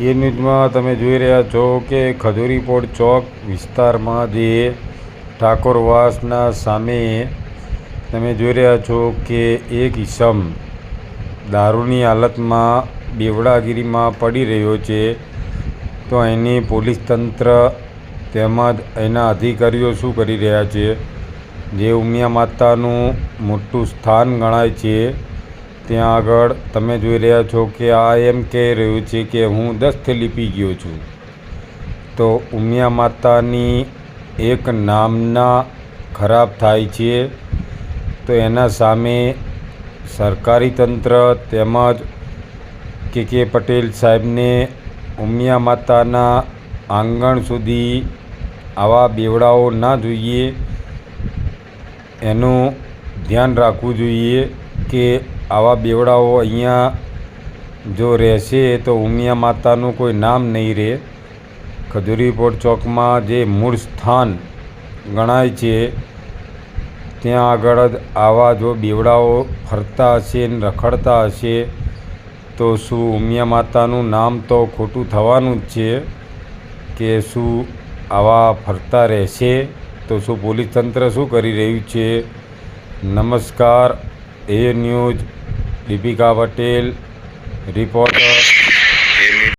એ ન્યૂઝમાં તમે જોઈ રહ્યા છો કે ખજૂરીપોળ ચોક વિસ્તારમાં જે ઠાકોરવાસના સામે તમે જોઈ રહ્યા છો કે એક ઈસમ દારૂની હાલતમાં બેવડાગીરીમાં પડી રહ્યો છે. તો એની પોલીસ તંત્ર તેમજ એના અધિકારીઓ શું કરી રહ્યા છે? જે ઉમિયા માતાનું મોટું સ્થાન ગણાય છે. ત્યાં આગળ તમે જોઈ રહ્યા છો કે આ એમ કહી રહ્યું છે કે હું દસ્ત લીપી ગયો છું. તો ઉમિયા માતાની એક નામના ખરાબ થાય છે, તો એના સામે સરકારી તંત્ર તેમજ કે કે પટેલ સાહેબને ઉમિયા માતાના આંગણ સુધી આવા બેવડાઓ ના જોઈએ. એનું ધ્યાન રાખવું જોઈએ કે આવા બેવડાઓ અહીંયા જો રહેશે તો ઉમિયા માતાનું કોઈ નામ નહીં રહે. ખજૂરીપોળ ચોકમાં જે મૂળ સ્થાન ગણાય છે, ત્યાં આગળ જ આવા જો બેવડાઓ ફરતા હશે ને રખડતા હશે, તો શું ઉમિયા માતાનું નામ તો ખોટું થવાનું જ છે કે શું આવા ફરતા રહેશે? તો શું પોલીસ તંત્ર શું કરી રહ્યું છે? નમસ્કાર, A news Deepika Patel reporter